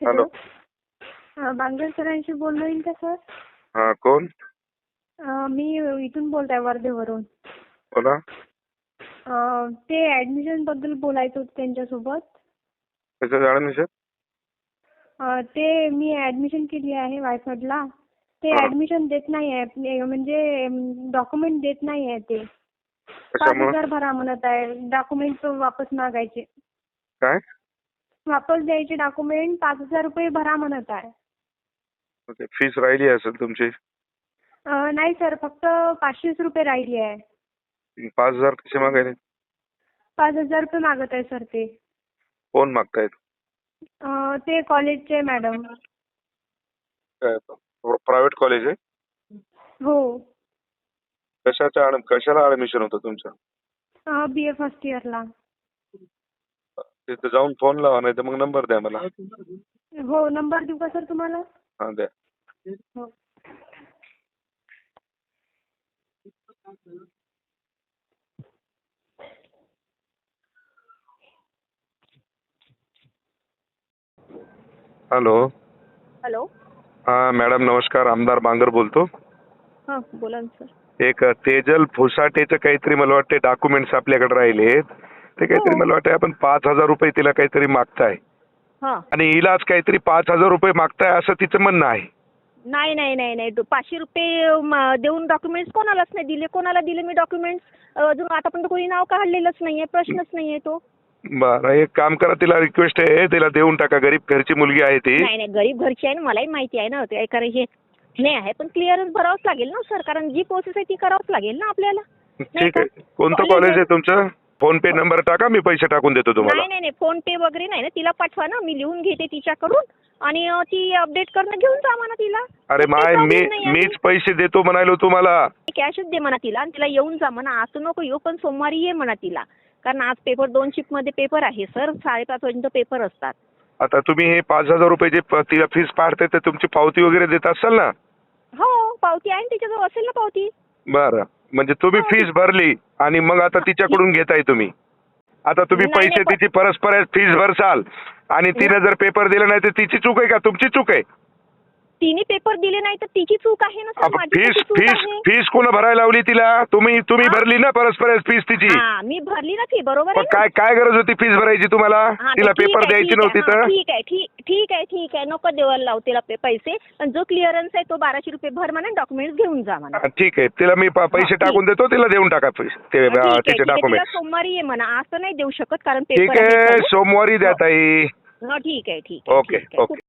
Hello. Bangar सरांशी बोलणं येईल का सर? हा कोण? मी इथून बोलते वर्धेवरून. बोला. ते ऍडमिशनबद्दल बोलायचं होतं त्यांच्यासोबत. त्याचं ऍडमिशन ते मी ऍडमिशन केली आहे वायफडला ते. ऍडमिशन देत नाही आहे म्हणजे डॉक्युमेंट देत नाही आहे ते. पाच हजार भरा म्हणत आहे डॉक्युमेंट वापस मागायचे. काय? वापस द्यायचे डॉक्युमेंट पाच हजार रुपये भरा म्हणत आहे. ओके फीस राहिली असेल तुमची? अ, नाही सर फक्त पाचशेच रुपये राहिली आहे. पाच हजार कसे मागायले पाच हजार रुपये मागत आहे सर ते. कोण मागतायत? अ, ते कॉलेजचे मॅडम काय प्रायव्हेट कॉलेज आहे? हो. कशाच्या कशाला ऍडमिशन होतं तुमचं? बी ए फर्स्ट इयरला तिथे जाऊन फोन लावा नाही तर मग नंबर द्या मला. हो नंबर देऊ का सर तुम्हाला? हा द्या. हो. हॅलो हॅलो हा मॅडम नमस्कार आमदार बांगर बोलतो. हां बोला ना सर एक तेजल फुसाटेचं काहीतरी मला वाटते डॉक्युमेंट्स आपल्याकडे राहिलेत. ते काहीतरी हो. मला वाटतं आपण पाच हजार रुपये तिला काहीतरी मागताय. हा. आणि हिलाच काहीतरी पाच हजार रुपये मागताय असं तिचं म्हणणं आहे. नाही नाही नाही नाही. दो- पाचशे रुपये म, देऊन डॉक्युमेंट्स कोणालाच नाही दिले. कोणाला दिले मी डॉक्युमेंट्स अजून आतापर्यंत कोणी नाव काढलेलंच नाहीये. प्रश्नच नाहीये तो. बरं एक काम करा तिला रिक्वेस्ट आहे. तिला देऊन टाका. गरीब घरची मुलगी आहे ती. नाही नाही. गरीब घरची आहे ना मलाही माहिती आहे ना. ते कारण हे नाही आहे. पण क्लिअरन्स भरावंच लागेल ना सर. कारण जी प्रोसेस आहे ती करावंच लागेल ना आपल्याला. नाही ठीक का? आहे कोणतं कॉलेज आहे. तुमचं? फोन पे नंबर टाका मी पैसे टाकून देतो तुम्हाला. नाही नाही नाही फोन पे वगैरे नाही ना तिला पाठवा ना मी लिहून घेते तिच्याकडून आणि अं, ती अपडेट करणं घेऊन जा म्हणा तिला. अरे माय मी. मीच पैसे देतो म्हणालो तुम्हाला. कॅशच दे म्हणा तिला आणि तिला येऊन जा म्हणा. आज तू नको येऊ पण सोमवारी ये म्हणा तिला. कारण आज पेपर दोन शिफ्टमध्ये पेपर आहे. सर साडेपाच पर्यंत पेपर असतात. आता तुम्ही हे पाच हजार रुपये जे प- तिला फीस पाडते तर तुमची पावती वगैरे देत असाल ना? हो पावती आहे ना तिच्याजवळ. असेल ना पावती? बरं. म्हणजे तुम्ही हो. फीस भरली आणि मग आता तिच्याकडून घेताय तुम्ही. आता तुम्ही नाही, पैसे नाही, पण- तिची परस्पर फीस भरसाल आणि तिने जर पेपर दिला नाही तर तिची चूक आहे का? तुमची चूक आहे. तिने पेपर दिले नाही तर तिची चूक आहे ना सर? माझी फीस कशी चूक फीस आहे? फीस कोण भरायला लावली तिला? तुम्ही तुम्ही हा. भरली ना परस्पर फीस तिची? हा मी भरली ना फी बरोबर मग आहे ना? काय काय गरज होती फीस भरायची तुम्हाला? हा, तिला ठीक पेपर आहे, द्यायची ठीक नव्हती आहे, हा, तर? ठीक आहे ठीक ठीक आहे ठीक आहे. नको देवाला लावू तिला पे- पैसे. पण जो क्लिअरन्स आहे तो बाराशे रुपये भर म्हणा डॉक्युमेंट्स घेऊन जा म्हणा. हा, ठीक आहे. तिला मी प- पैसे हा, टाकून देतो तिला देऊन टाका पैसे ते हा, ठीक आहे, तिचे ठीक आहे. तिला डॉक्युमेंट सोमवारी ये म्हणा. आज तर नाही देऊ शकत कारण ठीक पेपर आहे आहे सोमवारी द्या ताई. हा, ठीक आहे ठीक आहे ओके ठीक आहे. ओके.